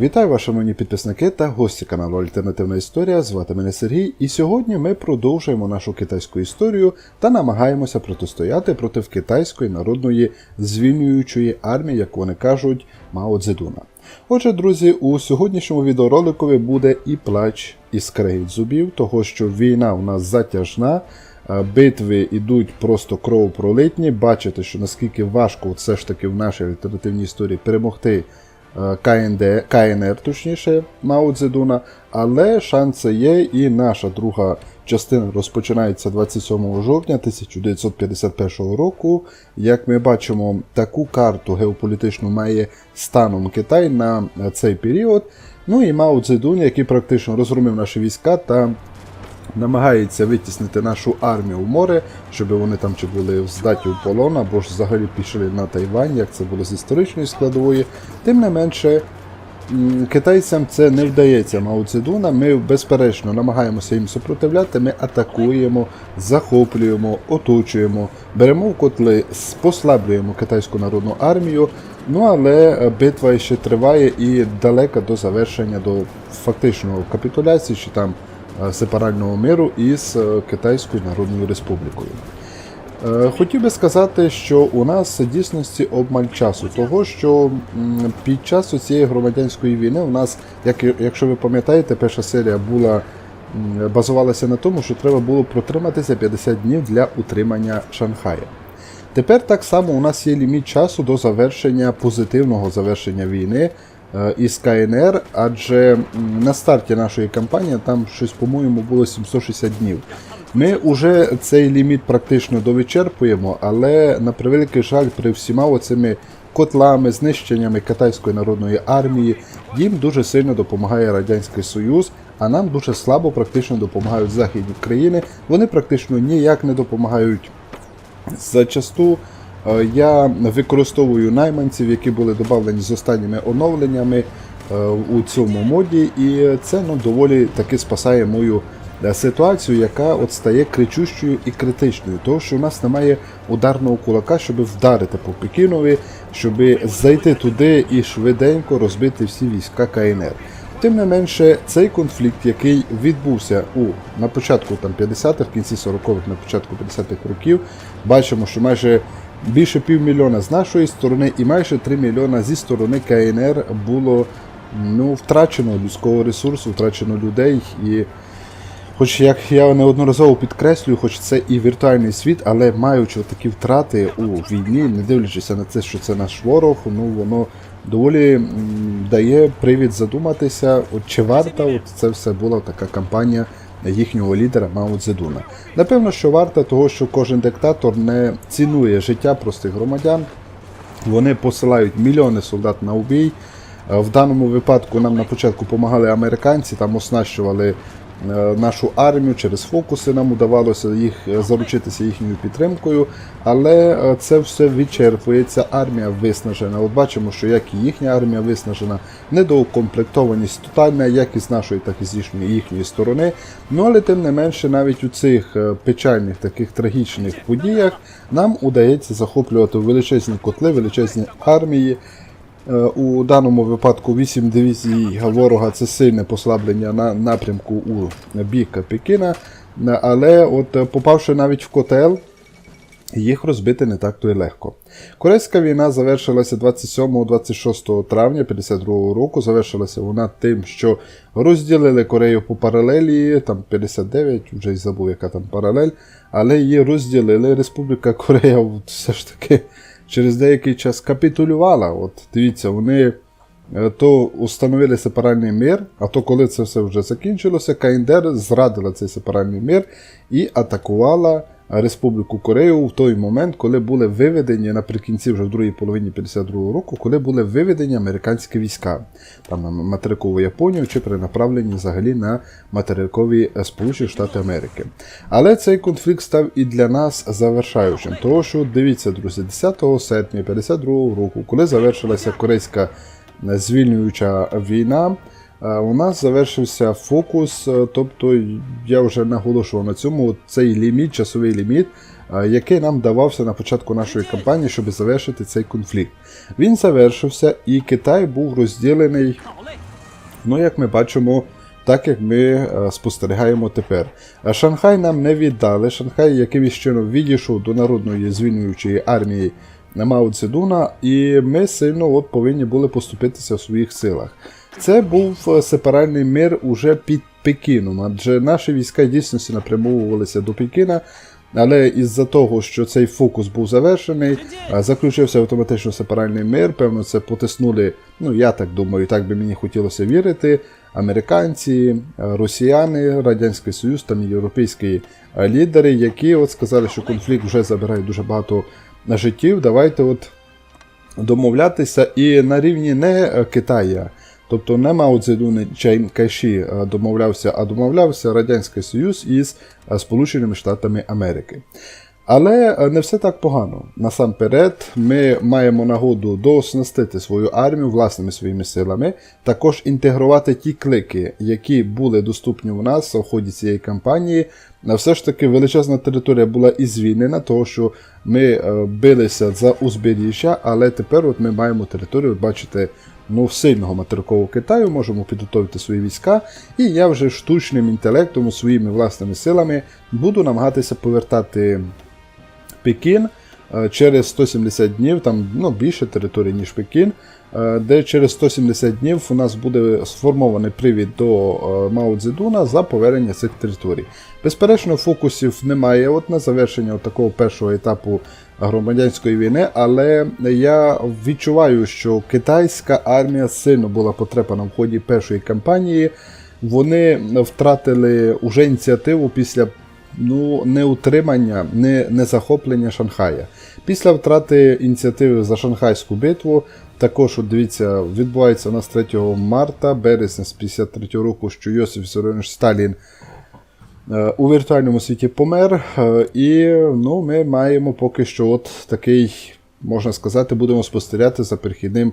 Вітаю вас, шановні підписники та гості каналу Альтернативна Історія. Звати мене Сергій, і сьогодні ми продовжуємо нашу китайську історію та намагаємося протистояти проти китайської народної звільнюючої армії, як вони кажуть, Мао Цзедуна. Отже, друзі, у сьогоднішньому відеороликові буде і плач, і скрегіт зубів, того що війна у нас затяжна. Битви йдуть просто кровопролитні. Бачите, що наскільки важко все ж таки в нашій альтернативній історії перемогти КНД, КНР, точніше, Мао Цзедуна, але шанси є, і наша друга частина розпочинається 27 жовтня 1951 року. Як ми бачимо, таку карту геополітичну має станом Китай на е, цей період. Ну і Мао Цзедун, який практично розгромив наші війська та намагається витіснити нашу армію в море, щоб вони там чи були здаті в полон, або ж взагалі пішли на Тайвань, як це було з історичної складової. Тим не менше, китайцям це не вдається Мао Цзедуна. Ми безперечно намагаємося їм супротивляти. Ми атакуємо, захоплюємо, оточуємо, беремо в котли, послаблюємо китайську народну армію. Ну але е, битва ще триває і далека до завершення, до фактичного капітуляції чи там сепарального миру із е, Китайською Народною Республікою. Е, Хотів би сказати, що у нас дійсності обмаль часу, того що під час цієї громадянської війни у нас, як, якщо ви пам'ятаєте, перша серія була базувалася на тому, що треба було протриматися 50 днів для утримання Шанхая. Тепер так само у нас є ліміт часу до завершення позитивного завершення війни е, із КНР, адже на старті нашої кампанії там щось, по-моєму, було 760 днів. Ми вже цей ліміт практично довичерпуємо, але на превеликий жаль, при всіма оцими котлами, знищеннями Китайської народної армії, їм дуже сильно допомагає Радянський Союз, а нам дуже слабо практично допомагають західні країни. Вони практично ніяк не допомагають Зачасту е, я використовую найманців, які були додавлені з останніми оновленнями е, у цьому моді, і це ну, доволі таки спасає мою е, ситуацію, яка от стає кричущою і критичною, тому що у нас немає ударного кулака, щоб вдарити по Пекінові, щоб зайти туди і швиденько розбити всі війська КНР. Тим не менше, цей конфлікт, який відбувся у на початку там 50-х, в кінці 40-х, на початку 50-х років, бачимо, що майже більше півмільйона з нашої сторони і майже 3 мільйона зі сторони КНР було ну, втрачено людського ресурсу, втрачено людей і. Хоч як я неодноразово підкреслюю, хоч це і віртуальний світ, але маючи такі втрати у війні, не дивлячись на те, що це наш ворог, ну воно доволі дає привід задуматися, от чи варта от це все була така кампанія їхнього лідера Мао Цзедуна. Напевно, що варта того, що кожен диктатор не цінує життя простих громадян, вони посилають мільйони солдат на убій. Е, В даному випадку нам на початку допомагали американці, там оснащували нашу армію через фокуси. Нам удавалося їх е, заручитися їхньою підтримкою, але е, це все відчерпується. Армія виснажена. От бачимо, що як і їхня армія виснажена, недоукомплектованість тотальна, як і з нашої, так і з їхньої їхньої сторони. Ну але тим не менше, навіть у цих е, печальних таких трагічних подіях нам удається захоплювати величезні котли, величезні армії. Е, У даному випадку 8 дивізій ворога це сильне послаблення на напрямку у бік Пекіна. Але от е, попавши навіть в котел, їх розбити не так то й легко. Корейська війна завершилася 27-26 травня 52 року. Завершилася вона тим, що розділили Корею по паралелі, там 59, вже й забув, яка там паралель, але її розділили. Республіка Корея все ж таки через деякий час капітулювала. От дивіться, вони е, то установили сепаральний мир, а то коли це все вже закінчилося, Каіндер зрадила цей сепаральний мир і атакувала Республіку Корею в той момент, коли були виведені наприкінці вже в другій половині 52-го року, коли були виведені американські війська там на материкову Японію чи перенаправлені взагалі на материкові е, Сполучені Штати Америки. Але цей конфлікт став і для нас завершаючим. Тому що дивіться, друзі, 10 серпня 52-го року, коли завершилася корейська е, звільнююча війна. Е, У нас завершився фокус, е, тобто я вже наголошував на цьому цей ліміт, часовий ліміт, е, який нам давався на початку нашої кампанії, щоб завершити цей конфлікт. Він завершився, і Китай був розділений Ну, як ми бачимо, так як ми спостерігаємо тепер. Шанхай нам не віддали. Шанхай якимось чином відійшов до народної звільнюючої армії Мао Цедуна, і ми сильно от повинні були поступитися в своїх силах. Це був е, сепаральний мир уже під Пекіном, адже наші війська дійсно напрямовувалися до Пекіна. Але із-за того, що цей фокус був завершений, заключився автоматично сепаральний мир. Певно, це потиснули. Ну я так думаю, так би мені хотілося вірити. Американці, росіяни, Радянський Союз там європейські лідери, які от сказали, що конфлікт вже забирає дуже багато життів. Давайте от домовлятися і на рівні не е, Китая. Тобто не Мао Цзедун і Чайн Кайші е, домовлявся, а домовлявся Радянський Союз із е, Сполученими Штатами Америки. Але е, не все так погано. Насамперед, ми маємо нагоду дооснастити свою армію власними своїми силами, також інтегрувати ті клики, які були доступні у нас в ході цієї кампанії. Все ж таки величезна територія була і звільнена, того що ми билися за узбережжя, але тепер от ми маємо територію, бачите, ну, сильного материкового Китаю, можемо підготовити свої війська, і я вже штучним інтелектом, своїми власними силами буду намагатися повертати Пекін через 170 днів, там ну, більше території, ніж Пекін, е, де через 170 днів у нас буде сформований привід до е, Мао Цзедуна за повернення цих територій. Безперечно, фокусів немає от на завершення от такого першого етапу громадянської війни, але я відчуваю, що китайська армія сильно була потрепана в ході першої кампанії. Вони втратили уже ініціативу після ну, неутримання, не, не захоплення Шанхая. Після втрати ініціативи за Шанхайську битву, також от дивіться, відбувається у нас 3 марта, березня з 53 року, що Йосиф Вісаріонович Сталін е, у віртуальному світі помер. е, І ну, ми маємо поки що от такий, можна сказати, будемо спостерігати за перехідним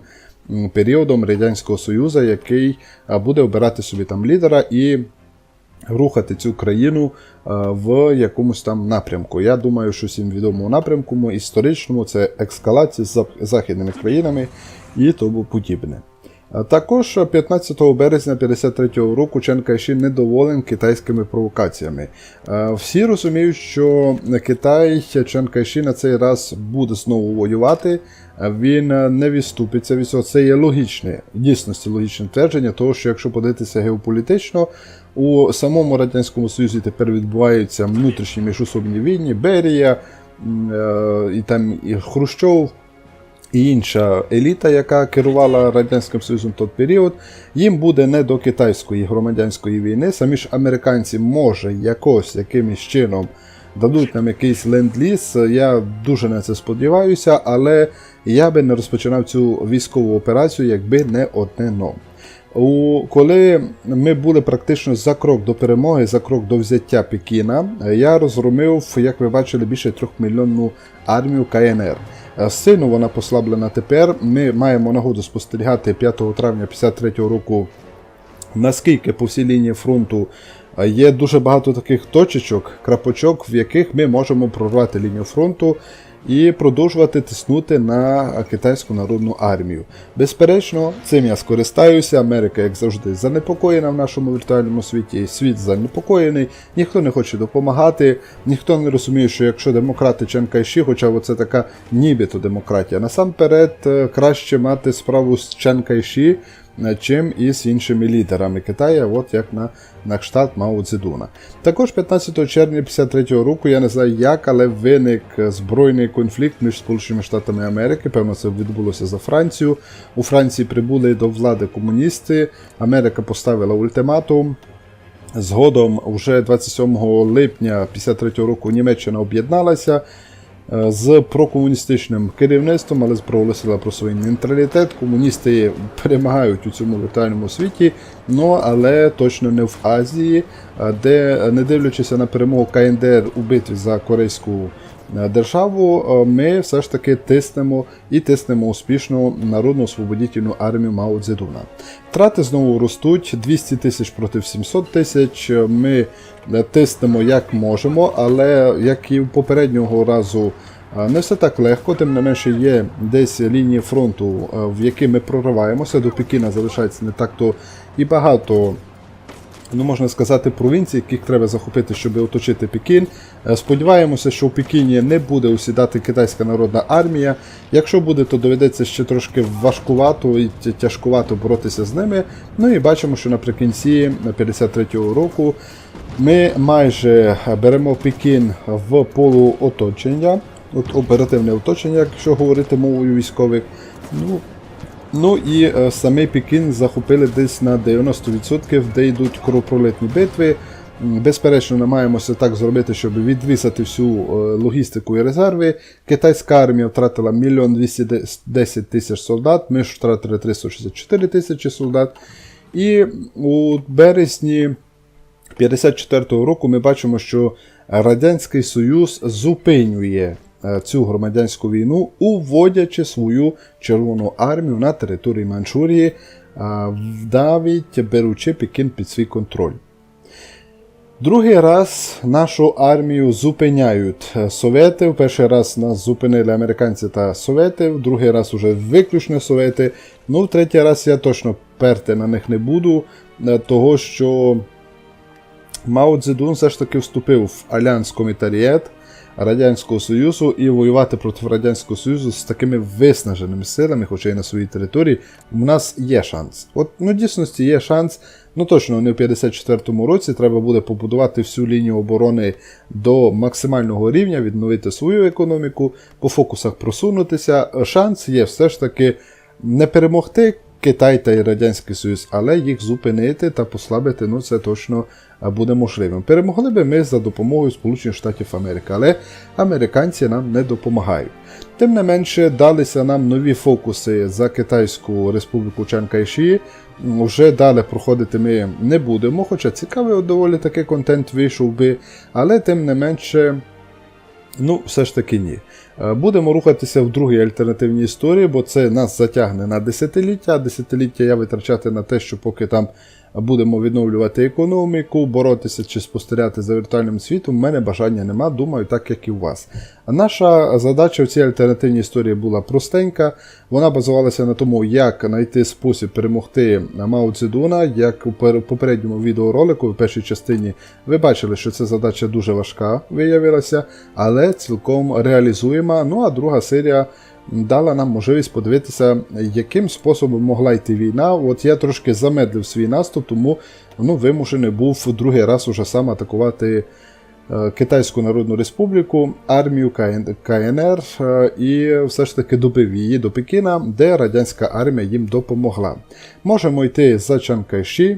періодом Радянського Союзу, який е, буде обирати собі там лідера і рухати цю країну е, в якомусь там напрямку. Я думаю, що всім відомому напрямку історичному це ескалація з західними країнами і тому подібне. Також 15 березня 53-го року Чен Кайші недоволен китайськими провокаціями. Е, Всі розуміють, що Китай Чен Кайші на цей раз буде знову воювати. Він не відступиться від цього. Це є логічне, дійсності логічне твердження, того що якщо подивитися геополітично, у самому Радянському Союзі тепер відбуваються внутрішні міжособні війни, Берія, е, і там і Хрущов, і інша еліта, яка керувала Радянським Союзом в той період, їм буде не до китайської громадянської війни. Самі ж американці може якось якимось чином дадуть нам якийсь ленд-ліз. Я дуже на це сподіваюся, але я би не розпочинав цю військову операцію, якби не одне но. У, коли ми були практично за крок до перемоги, за крок до взяття Пекіна, я розгромив, як ви бачили, більше трьохмільйонну армію КНР. Е, Сильно вона послаблена тепер. Ми маємо нагоду спостерігати 5 травня 1953 року, наскільки по всій лінії фронту е, є дуже багато таких точечок, крапочок, в яких ми можемо прорвати лінію фронту і продовжувати тиснути на китайську народну армію. Безперечно, цим я скористаюся. Америка, як завжди, занепокоєна в нашому віртуальному світі. Світ занепокоєний, ніхто не хоче допомагати, ніхто не розуміє, що якщо демократи Чен Кайші, хоча оце така нібито демократія, насамперед е, краще мати справу з Чен Кайші, чим із іншими лідерами Китаю, от як на, на кшталт Мао Цзедуна. Також 15 червня 53 року, я не знаю як, але виник збройний конфлікт між Сполученими Штатами Америки. Певно, це відбулося за Францію. У Франції прибули до влади комуністи. Америка поставила ультиматум. Згодом, вже 27 липня 53 року, Німеччина об'єдналася з прокомуністичним керівництвом, але проголосила про свій нейтралітет. Комуністи перемагають у цьому віртуальному світі, ну але точно не в Азії, е, де, не дивлячись на перемогу КНДР у битві за корейську е, державу, е, ми все ж таки тиснемо і тиснемо успішно народну освободітельну армію Мао Цзедуна. Втрати знову ростуть 200 тисяч проти 700 тисяч. Ми е, тиснемо як можемо, але як і попереднього разу Е, Не все так легко, тим не менше є десь лінії фронту, е, в які ми прориваємося. До Пекіна залишається не так то і багато ну можна сказати, провінцій, яких треба захопити, щоб оточити Пекін. Е, Сподіваємося, що в Пекіні не буде усідати китайська народна армія. Якщо буде, то доведеться ще трошки важкувато і тяжкувато боротися з ними. Ну і бачимо, що наприкінці 53-го року ми майже беремо Пекін в полуоточення, от оперативне оточення, якщо говорити мовою військових. Ну, Ну і е, самий Пекін захопили десь на 90%, де йдуть кровопролитні битви. Безперечно, намагаємося так зробити, щоб відвісати всю е, логістику і резерви. Китайська армія втратила 1 210 тисяч солдат, ми ж втратили 364 тисячі солдат. І у березні 54-го року ми бачимо, що Радянський Союз зупинює цю громадянську війну, уводячи свою Червону армію на території Манчурії, а, навіть беручи Пекін під свій контроль. Другий раз нашу армію зупиняють е, совєти. В перший раз нас зупинили американці та совєти, в другий раз уже виключно совєти. Ну, в третій раз я точно перти на них не буду, е, того що Мао Цзедун все ж таки вступив в альянс комітарієт Радянського Союзу і воювати проти Радянського Союзу з такими виснаженими силами, хоча й на своїй території, у нас є шанс. От ну дійсності є шанс. Ну точно не в 54-му році треба буде побудувати всю лінію оборони до максимального рівня, відновити свою економіку, по фокусах просунутися. Шанс є все ж таки не перемогти Китай та й Радянський Союз, але їх зупинити та послабити, ну це точно буде можливим. Перемогли би ми за допомогою Сполучених Штатів Америки, але американці нам не допомагають. Тим не менше, далися нам нові фокуси за Китайську Республіку Чан Кайші. Вже далі проходити ми не будемо, хоча цікавий доволі такий контент вийшов би, але тим не менше. Ну, все ж таки ні. Е, Будемо рухатися в другій альтернативній історії, бо це нас затягне на десятиліття. а Десятиліття я витрачати на те, що поки там будемо відновлювати економіку, боротися чи спостерігати за віртуальним світом, в мене бажання нема, думаю, так як і у вас. А Наша задача в цій альтернативній історії була простенька. Вона базувалася на тому, як знайти спосіб перемогти Мао Цзедуна. Як у попередньому відеоролику, в першій частині, ви бачили, що ця задача дуже важка виявилася, але цілком реалізуєма. Ну а друга серія дала нам можливість подивитися, яким способом могла йти війна. От я трошки замедлив свій наступ, тому ну, вимушений був другий раз уже сам атакувати. е, Китайську Народну Республіку, армію КНР е, і все ж таки добив її до Пекіна, де радянська армія їм допомогла. Можемо йти за Чан Кайші,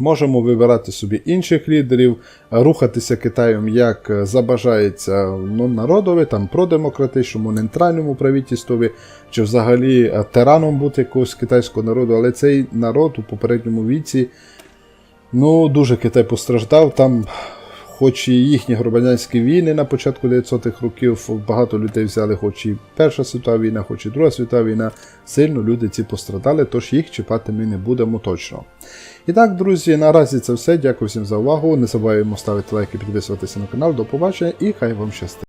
Можемо вибирати собі інших лідерів, рухатися Китаєм як забажається ну, народові, там продемократичному, нейтральному правітістові, чи взагалі е, тираном бути якогось китайського народу, але цей народ у попередньому віці ну, дуже Китай постраждав. Там, хоч і їхні громадянські війни на початку 900-х років, багато людей взяли, хоч і Перша світова війна, хоч і Друга світова війна, сильно люди ці пострадали, тож їх чіпати ми не будемо точно. І так, друзі, наразі це все. Дякую всім за увагу. Не забуваємо ставити лайки, підписуватися на канал. До побачення і хай вам щастить.